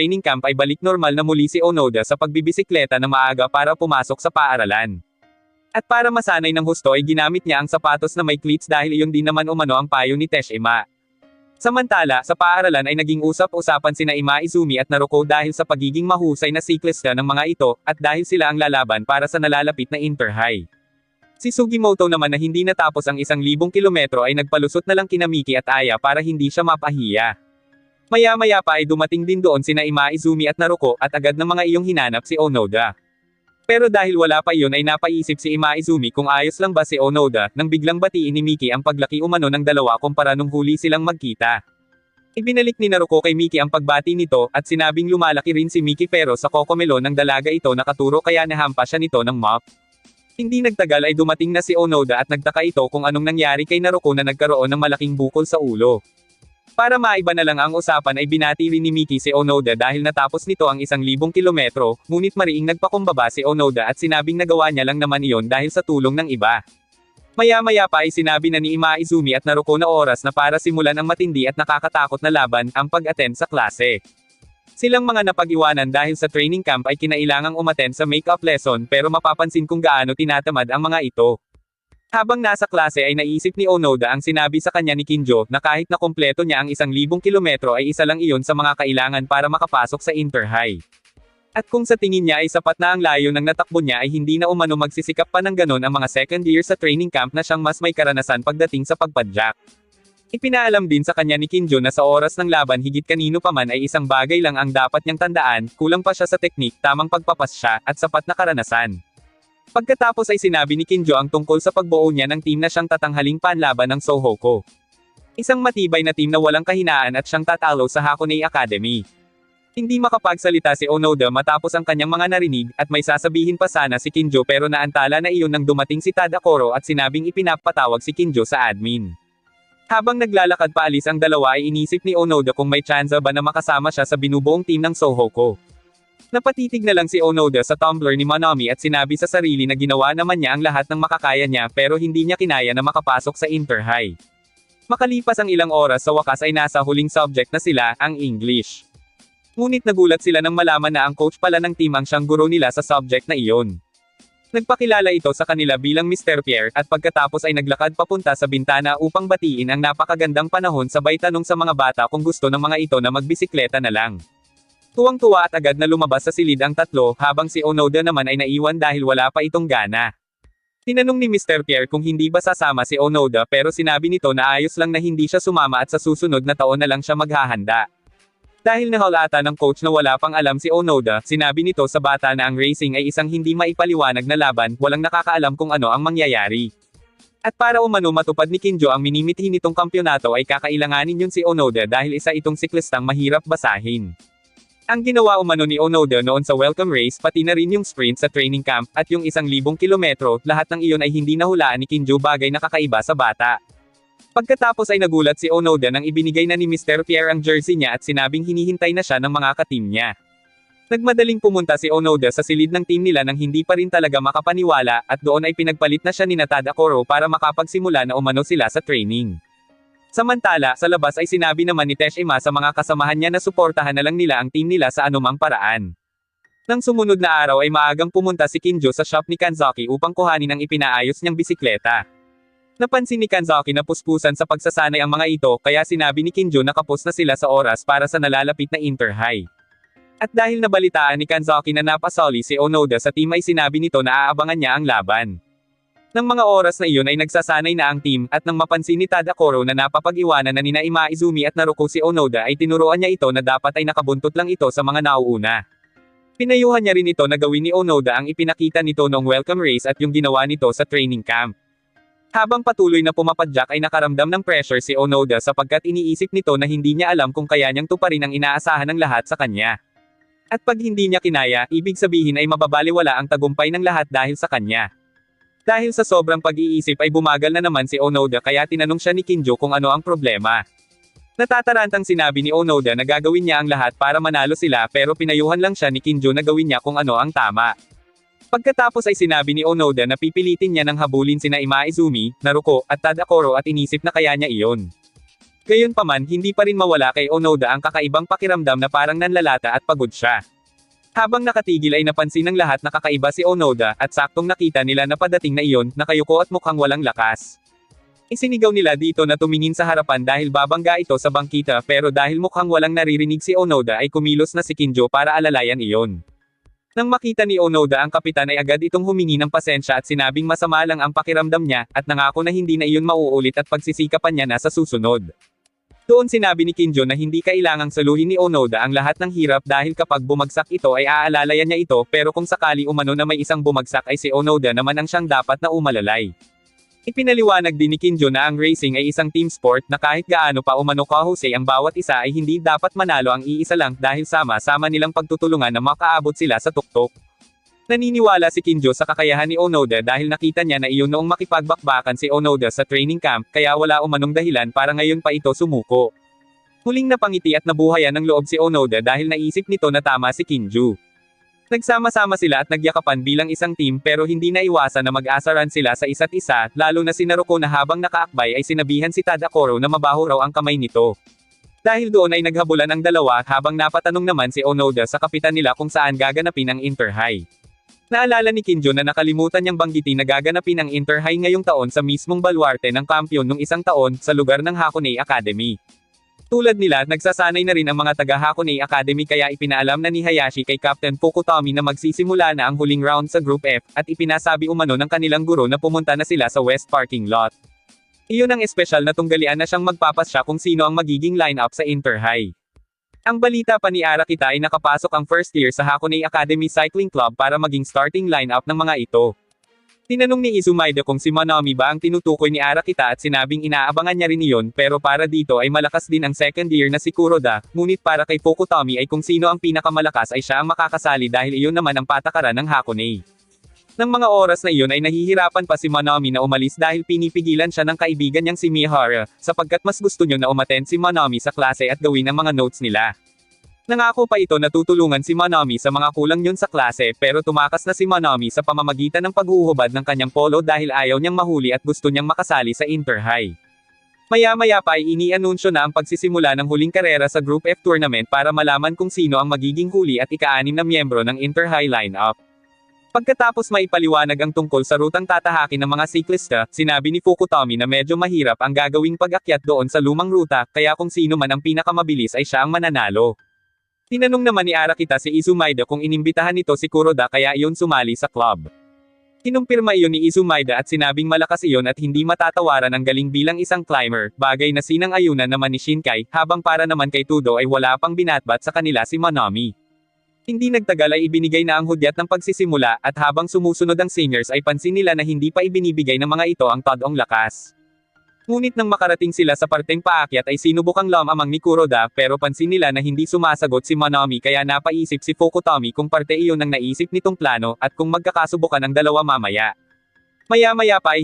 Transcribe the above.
training camp ay balik normal na muli si Onoda sa pagbibisikleta na maaga para pumasok sa paaralan. At para masanay ng husto ay ginamit niya ang sapatos na may cleats dahil iyon din naman umano ang payo ni Tesh Ima. Samantala, sa paaralan ay naging usap-usapan sina Ima Izumi at Naruko dahil sa pagiging mahusay na siklista ng mga ito, at dahil sila ang lalaban para sa nalalapit na Inter-High. Si Sugimoto naman na hindi natapos ang isang libong kilometro ay nagpalusot na lang kina Miki at Aya para hindi siya mapahiya. Maya-maya pa ay dumating din doon sina Ima Izumi at Naruko at agad ng mga iyong hinanap si Onoda. Pero dahil wala pa iyon ay napaisip si Ima Izumi kung ayos lang ba si Onoda, nang biglang batiin ni Miki ang paglaki umano ng dalawa kumpara nung huli silang magkita. Ibinalik ni Naruko kay Miki ang pagbati nito, at sinabing lumalaki rin si Miki pero sa kokomelo ng dalaga ito nakaturo kaya nahampa siya nito ng mop. Hindi nagtagal ay dumating na si Onoda at nagtaka ito kung anong nangyari kay Naruko na nagkaroon ng malaking bukol sa ulo. Para maiba na lang ang usapan ay binati rin ni Miki si Onoda dahil natapos nito ang isang libong kilometro, ngunit mariing nagpakumbaba si Onoda at sinabing nagawa niya lang naman iyon dahil sa tulong ng iba. Maya-maya pa ay sinabi na ni Ima Izumi at Naruko na oras na para simulan ang matindi at nakakatakot na laban, ang pag-attend sa klase. Silang mga napag-iwanan dahil sa training camp ay kinailangang umaten sa make-up lesson pero mapapansin kung gaano tinatamad ang mga ito. Habang nasa klase ay naisip ni Onoda ang sinabi sa kanya ni Kinjo na kahit na kompleto niya ang isang libong kilometro ay isa lang iyon sa mga kailangan para makapasok sa Inter-High. At kung sa tingin niya ay sapat na ang layo ng natakbo niya ay hindi na umano magsisikap pa ng ganon ang mga second year sa training camp na siyang mas may karanasan pagdating sa pagpadyak. Ipinaalam din sa kanya ni Kinjo na sa oras ng laban higit kanino pa man ay isang bagay lang ang dapat niyang tandaan, kulang pa siya sa teknik, tamang pagpapas siya, at sapat na karanasan. Pagkatapos ay sinabi ni Kinjo ang tungkol sa pagbuo niya ng team na siyang tatanghaling panlaban ng Sohoko. Isang matibay na team na walang kahinaan at siyang tatalo sa Hakone Academy. Hindi makapagsalita si Onoda matapos ang kanyang mga narinig, at may sasabihin pa sana si Kinjo pero naantala na iyon nang dumating si Tadakoro at sinabing ipinapatawag si Kinjo sa admin. Habang naglalakad paalis ang dalawa ay inisip ni Onoda kung may tsansa ba na makasama siya sa binubuong team ng Sohoko. Napatitig na lang si Onoda sa Tumblr ni Manami at sinabi sa sarili na ginawa naman niya ang lahat ng makakaya niya pero hindi niya kinaya na makapasok sa Inter-High. Makalipas ang ilang oras sa wakas ay nasa huling subject na sila, ang English. Ngunit nagulat sila nang malaman na ang coach pala ng team ang siyang guro nila sa subject na iyon. Nagpakilala ito sa kanila bilang Mr. Pierre, at pagkatapos ay naglakad papunta sa bintana upang batiin ang napakagandang panahon sabay tanong sa mga bata kung gusto ng mga ito na magbisikleta na lang. Tuwang-tuwa at agad na lumabas sa silid ang tatlo, habang si Onoda naman ay naiwan dahil wala pa itong gana. Tinanong ni Mr. Pierre kung hindi ba sasama si Onoda pero sinabi nito na ayos lang na hindi siya sumama at sa susunod na taon na lang siya maghahanda. Dahil nahalata ng coach na wala pang alam si Onoda, sinabi nito sa bata na ang racing ay isang hindi maipaliwanag na laban, walang nakakaalam kung ano ang mangyayari. At para umano matupad ni Kinjo ang minimithi nitong kampyonato ay kakailanganin yun si Onoda dahil isa itong siklistang mahirap basahin. Ang ginawa umano ni Onoda noon sa welcome race pati na rin yung sprint sa training camp, at yung isang libong kilometro, lahat ng iyon ay hindi nahulaan ni Kinjo bagay na kakaiba sa bata. Pagkatapos ay nagulat si Onoda nang ibinigay na ni Mr. Pierre ang jersey niya at sinabing hinihintay na siya ng mga katim niya. Nagmadaling pumunta si Onoda sa silid ng team nila nang hindi pa rin talaga makapaniwala, at doon ay pinagpalit na siya ni Natada Koro para makapagsimula na umano sila sa training. Samantala, sa labas ay sinabi naman ni Tesh Ima sa mga kasamahan niya na suportahan na lang nila ang team nila sa anumang paraan. Nang sumunod na araw ay maagang pumunta si Kinjo sa shop ni Kanzaki upang kuhanin ang ipinaayos niyang bisikleta. Napansin ni Kanzaki na puspusan sa pagsasanay ang mga ito kaya sinabi ni Kinjo na kapos na sila sa oras para sa nalalapit na Inter-High. At dahil nabalitaan ni Kanzaki na napasoli si Onoda sa team ay sinabi nito na aabangan niya ang laban. Nang mga oras na iyon ay nagsasanay na ang team, at nang mapansin ni Tadakoro na napapag-iwanan na nina Ima Izumi at Naruko si Onoda ay tinuruan niya ito na dapat ay nakabuntot lang ito sa mga nauuna. Pinayuhan niya rin ito na gawin ni Onoda ang ipinakita nito noong welcome race at yung ginawa nito sa training camp. Habang patuloy na pumapadyak ay nakaramdam ng pressure si Onoda sapagkat iniisip nito na hindi niya alam kung kaya niyang tuparin ang inaasahan ng lahat sa kanya. At pag hindi niya kinaya, ibig sabihin ay mababaliwala ang tagumpay ng lahat dahil sa kanya. Dahil sa sobrang pag-iisip ay bumagal na naman si Onoda kaya tinanong siya ni Kinjo kung ano ang problema. Natatarantang sinabi ni Onoda na gagawin niya ang lahat para manalo sila pero pinayuhan lang siya ni Kinjo na gawin niya kung ano ang tama. Pagkatapos ay sinabi ni Onoda na pipilitin niya ng habulin sina Ima Izumi, Naruko, at Tadakoro at inisip na kaya niya iyon. Gayunpaman hindi pa rin mawala kay Onoda ang kakaibang pakiramdam na parang nanlalata at pagod siya. Habang nakatigil ay napansin ng lahat na kakaiba si Onoda, at saktong nakita nila na padating na iyon, nakayuko at mukhang walang lakas. Isinigaw nila dito na tumingin sa harapan dahil babangga ito sa bangkita pero dahil mukhang walang naririnig si Onoda ay kumilos na si Kinjo para alalayan iyon. Nang makita ni Onoda ang kapitan ay agad itong humingi ng pasensya at sinabing masama lang ang pakiramdam niya, at nangako na hindi na iyon mauulit at pagsisikapan niya na sa susunod. Doon sinabi ni Kinjo na hindi kailangang saluhin ni Onoda ang lahat ng hirap dahil kapag bumagsak ito ay aalalayan niya ito pero kung sakali umano na may isang bumagsak ay si Onoda naman ang siyang dapat na umalalay. Ipinaliwanag din ni Kinjo na ang racing ay isang team sport na kahit gaano pa umano kahusay ang bawat isa ay hindi dapat manalo ang iisa lang dahil sama-sama nilang pagtutulungan na makaabot sila sa tuktok. Naniniwala si Kinjo sa kakayahan ni Onoda dahil nakita niya na iyon noong makipagbakbakan si Onoda sa training camp kaya wala umanong dahilan para ngayon pa ito sumuko. Huling napangiti at nabuhayan ng loob si Onoda dahil naisip nito na tama si Kinju. Nagsama-sama sila at nagyakapan bilang isang team pero hindi na iwasan na mag-asaran sila sa isa't isa, lalo na si Naruko na habang nakaakbay ay sinabihan si Tadakoro na mabaho raw ang kamay nito. Dahil doon ay naghabulan ang dalawa habang napatanong naman si Onoda sa kapitan nila kung saan gaganapin ang Inter-High. Naalala ni Kinjo na nakalimutan niyang banggitin na gaganapin ang Inter-High ngayong taon sa mismong baluarte ng kampyon nung isang taon sa lugar ng Hakone Academy. Tulad nila, nagsasanay na rin ang mga taga Hakone Academy kaya ipinaalam na ni Hayashi kay Captain Fukutomi na magsisimula na ang huling round sa Group F, at ipinasabi umano ng kanilang guro na pumunta na sila sa West Parking Lot. Iyon ang espesyal na tunggalian na siyang magpapasya kung sino ang magiging lineup sa Inter-High. Ang balita pa ni Arakita ay nakapasok ang first year sa Hakone Academy Cycling Club para maging starting lineup ng mga ito. Tinanong ni Izumaida kung si Manami ba ang tinutukoy ni Arakita at sinabing inaabangan niya rin iyon pero para dito ay malakas din ang second year na si Kuroda, ngunit para kay Fukutomi ay kung sino ang pinakamalakas ay siya ang makakasali dahil iyon naman ang patakaran ng Hakone. Nang mga oras na iyon ay nahihirapan pa si Manami na umalis dahil pinipigilan siya ng kaibigan niyang si Mihara, sapagkat mas gusto niyo na umaten si Manami sa klase at gawin ang mga notes nila. Nangako pa ito na tutulungan si Manami sa mga kulang yun sa klase pero tumakas na si Manami sa pamamagitan ng paghuhubad ng kanyang polo dahil ayaw niyang mahuli at gusto niyang makasali sa Inter-High. Maya-maya pa ay inianunsyo na ang pagsisimula ng huling karera sa Group F tournament para malaman kung sino ang magiging huli at ika-anim na miyembro ng Inter-High lineup. Pagkatapos maipaliwanag ang tungkol sa rutang tatahakin ng mga siklista, sinabi ni Fukutomi na medyo mahirap ang gagawing pag-akyat doon sa lumang ruta, kaya kung sino man ang pinakamabilis ay siya ang mananalo. Tinanong naman ni Arakita si Izumaida kung inimbitahan nito si Kuroda kaya iyon sumali sa club. Kinumpirma iyon ni Izumaida at sinabing malakas iyon at hindi matatawaran ang galing bilang isang climber, bagay na sinang ayunan naman ni Shinkai, habang para naman kay Tudo ay wala pang binatbat sa kanila si Manami. Hindi nagtagal ay ibinigay na ang hudyat ng pagsisimula, at habang sumusunod ang seniors ay pansin nila na hindi pa ibinibigay ng mga ito ang todong lakas. Ngunit nang makarating sila sa parteng paakyat ay sinubukang lamamang ni Kuroda pero pansin nila na hindi sumasagot si Manami kaya napaisip si Fukutomi kung parte iyon ng naisip nitong plano at kung magkakasubukan ang dalawa mamaya. Maya-maya pa ay